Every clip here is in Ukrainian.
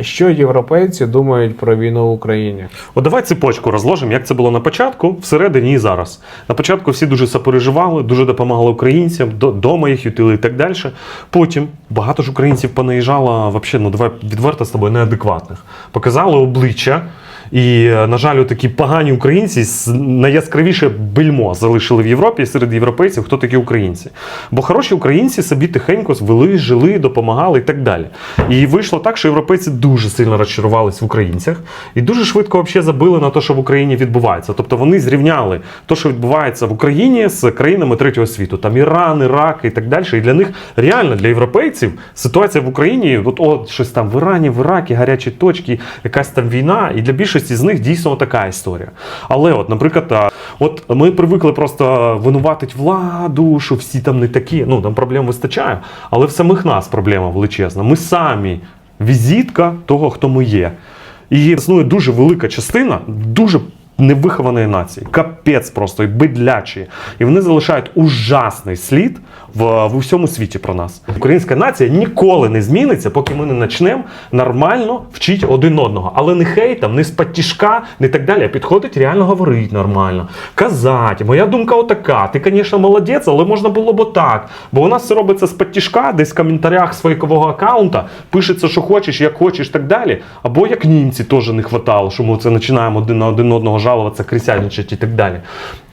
Що європейці думають про війну в Україні? От давай цепочку розложимо, як це було на початку, всередині і зараз. На початку всі дуже сопереживали, дуже допомагали українцям, дома їх ютили і так далі. Потім багато ж українців понаїжджало, взагалі, ну давай відверто з тобою, неадекватних. Показали обличчя. І, е, на жаль, такі погані українці найяскравіше бельмо залишили в Європі серед європейців, хто такі українці. Бо хороші українці собі тихенько звели, жили, допомагали і так далі. І вийшло так, що європейці дуже сильно розчарувались в українцях і дуже швидко взагалі забили на те, що в Україні відбувається. Тобто вони зрівняли те, що відбувається в Україні з країнами третього світу, там Іран, Ірак і так далі. І для них реально для європейців ситуація в Україні, от, от щось там в Ірані, в Іракі, гарячі точки, якась там війна, і для більшості з них дійсно така історія. Але, от, наприклад, от ми привикли просто винуватити владу, що всі там не такі. Ну там проблем вистачає, але в самих нас проблема величезна. Ми самі візитка того, хто ми є. І існує дуже велика частина, дуже невихованої нації. Капець просто і бидлячі. І вони залишають ужасний слід в, в усьому світі про нас. Українська нація ніколи не зміниться, поки ми не почнемо нормально вчити один одного. Але не хейтом, не з патішка, не так далі. А підходить реально говорити нормально. Казати. Моя думка отака. Ти, звісно, молодець, але можна було б отак. Бо у нас все робиться з патішка, десь в коментарях з аккаунта пишеться, що хочеш, як хочеш, так далі. Або як німці теж не хватало, що ми це починаємо один на один одного жалуватися, крисяничати і так далі.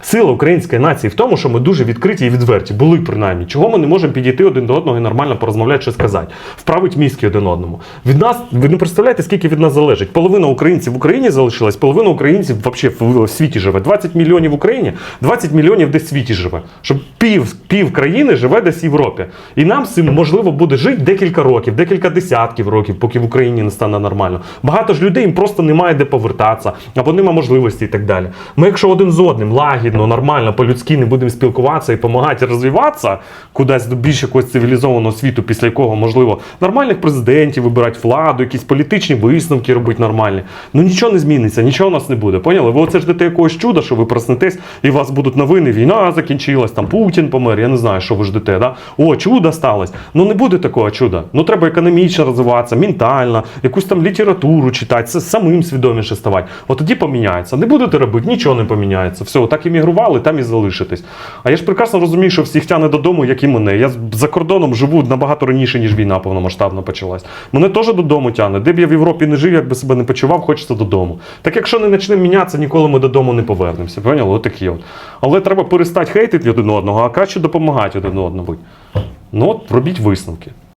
Сила української нації в тому, що ми дуже відкриті і відверті, були принаймні. Чого ми не можемо підійти один до одного і нормально порозмовляти, що сказати, вправить мізки один одному. Від нас ви не представляєте, скільки від нас залежить. Половина українців в Україні залишилась, половина українців взагалі в, світі живе. 20 мільйонів в Україні, 20 мільйонів десь в світі живе. Щоб пів, пів країни живе десь в Європі. І нам цим можливо буде жити декілька років, декілька десятків років, поки в Україні не стане нормально. Багато ж людей їм просто немає де повертатися, або нема можливості і так далі. Ми, якщо один з одним лагідно, нормально, по-людськи не будемо спілкуватися і допомагати розвиватися кудись до більш якогось цивілізованого світу, після якого можливо нормальних президентів вибирати владу, якісь політичні висновки робити нормальні. Ну нічого не зміниться, нічого у нас не буде. Поняли? Ви оце ждете якогось чуда, що ви проснетесь, і у вас будуть новини, війна закінчилась, там Путін помер. Я не знаю, що ви ждете. Да? О, чудо сталося. Ну не буде такого чуда. Ну треба економічно розвиватися, ментально, якусь там літературу читати, самим свідоміше ставати. От тоді поміняється. Будете робити, нічого не поміняється. Все, так іммігрували, там і залишитесь. А я ж прекрасно розумію, що всіх тяне додому, як і мене. Я за кордоном живу набагато раніше, ніж війна повномасштабно почалась. Мене теж додому тяне. Де б я в Європі не жив, як би себе не почував, хочеться додому. Так якщо не почнемо мінятися, ніколи ми додому не повернемося. Поняли? Отакі от. Але треба перестати хейтити один одного, а краще допомагати один одному. Ну от робіть висновки.